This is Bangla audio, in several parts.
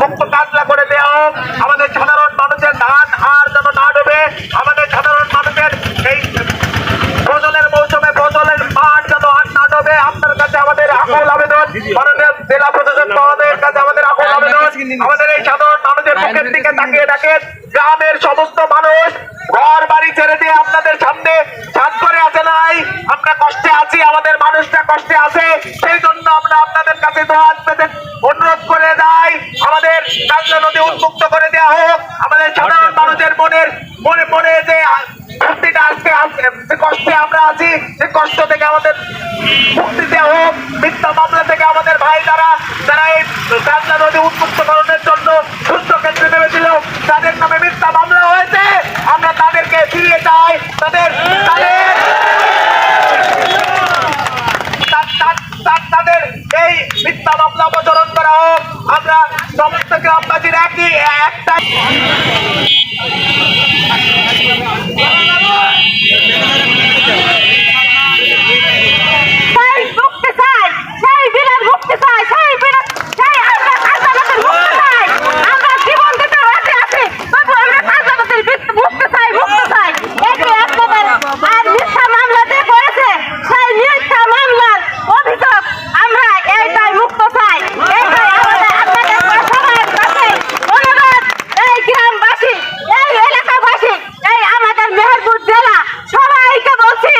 মুক্ত কাজলা করে দেওয়া হোক। আমাদের সাধারণ মানুষের ধান হার যেন না ডোবে, আমাদের সাধারণ মানুষের এই ফসলের মৌসুমে ফসলের মাঠ যেন আর না ডোবে, আপনার কাছে আমাদের আকুল আবেদন। মাননীয় জেলা প্রশাসক মহোদয়ের কাছে আমাদের আকুল আবেদন। আমাদের এই সাধারণ মানুষের মুখের দিকে তাকিয়ে দেখেন, গ্রামের সমস্ত মানুষ ঘর বাড়ি ছেড়ে দিয়ে আপনাদের সামনে ছাদ করে আছে নাই। আমরা কষ্টে আছি, আমাদের মানুষটা কষ্টে আছে সেই জন্য আমরা আপনাদের কাছে দোয়াত পেতে অনুরোধ করে যাই। আমাদের কাজলা নদী উন্মুক্ত করে দেওয়া হোক। আমাদের সাধারণ মানুষের মনের মনে মনে যে মুক্তিটা আজকে যে কষ্টে আমরা আছি সে কষ্ট থেকে আমাদের মুক্তি দেওয়া হোক। মিথ্যা মামলা থেকে আমাদের ভাই যারা যারা এই কাজলা নদী উন্মুক্তকরণের জন্য সুস্থ কেন্দ্রে নেমেছিল তাদের নামে মিথ্যা মামলা হয়েছে আমরা তাদেরকে ফিরিয়ে চাই তাদের তাদের তা- তা- তা- তাদের এই মিথ্যা করা হোক। আমরা সমস্ত গ্রামবাসীর একই একটা সেই মুক্তি চাই সেই বীরের মুক্তি চাই সেই বীরের সেই আমরা কাজলাদের মুক্তি চাই আমরা জীবন দিতে রাজি আছি তবু আমরা কাজলাদের মুক্তি চাই মুক্তি চাই এটি আপনাদের আর মিথ্যা মামলা যে করেছে সেই মিথ্যা মামলার অভিযোগ আমরা এইটাই মুক্ত চাই এইটাই আমাদের আপনাদের সবার কাছে অনুরোধ এই গ্রামবাসী এই এলাকাবাসী এই আমাদের মেহেরপুর জেলা সবাইকে বলছি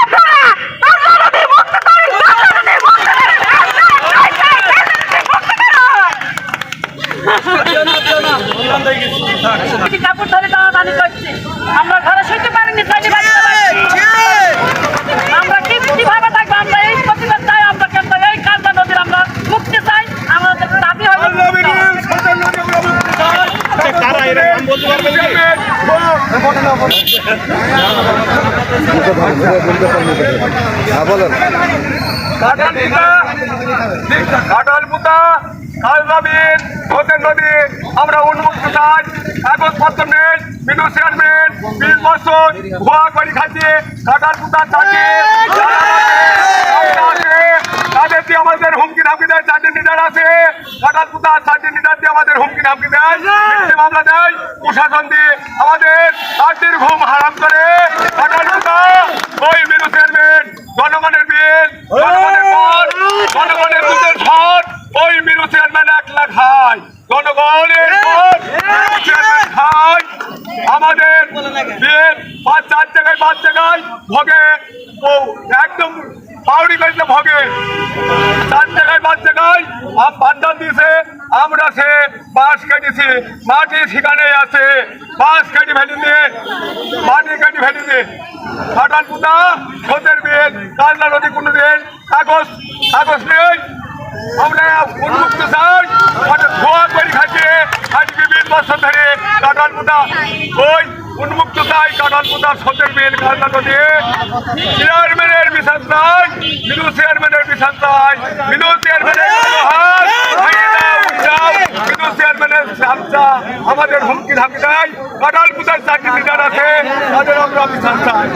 আপনারা কাজলাদের মুক্ত করেন কাজলাদের মুক্ত করেন আপনারা চাই চাই কাজলাদের মুক্ত করুন কাপড় ধরে টানাটানি করছে আমরা ঘরে শুতে পারিনি চাইলে বাড়িতে পারছি। আমরা কি কীভাবে থাকব আমরা এই প্রতিবাদ চাই আমরা কেন এই কাজলা নদীর আমরা মুক্তি চাই আমাদের দাবি হবে কাটালপুতা খালবাবিন হোসেন নদী আমরা উন্মুক্ত চাই। কাগজপত্র নেই বিনু চেয়ারম্যান বিশ বছর ভুয়া করি কাটালপুতা চাষে তাদের আমাদের হুমকি ধামকি দেয় চারটে লিডার আছে। কাটালপুতা চারটে লিডার দিয়ে আমাদের হুমকি ধামকি দেয় মিথ্যে মামলা দেয় প্রশাসন দিয়ে। আমাদের চারটির ঘুম হারাম করে। কাটালপুতা ওই বিনু চেয়ারম্যান জনগণের বিল জনগণের পর জনগণের দুধের ওই মিরু চেয়ারম্যান এক লাখ খায় জনগণের চেয়ারম্যান খায় আমাদের পাঁচ চার জায়গায় পাঁচ জায়গায় ভোগে। ও একদম পাউডি কাটলে ভোগে চার জায়গায় পাঁচ জায়গায় আম পান্ডাল দিয়েছে, আমরা সে বাঁশ কেটেছি মাটি সেখানে আছে। বাঁশ কেটে ফেলে দিয়ে, মাটি কেটে ফেলে দিয়ে। কাটাল পুতা সোদের বিল কালনা নদী কোনো দিন কাগজ কাগজ নেই। আমরা উন্মুক্ত চাই? ধোয়া করে খাইছে আজকে বিশ বছর ধরে কাটাল পুতা। ওই উন্মুক্ত চাই কাটাল পোতার সোদের বিল কালনা দিয়ে চেয়ারম্যানের বিচার চাই বিনু চেয়ারম্যানের বিচার নাই বিনু চেয়ারম্যানের দাও, চেয়ারম্যানের চামচা আমাদের হুমকি ধামকি দেয় কাটাল পোতার চাকরি আছে তাদের আমরা বিচার চাই।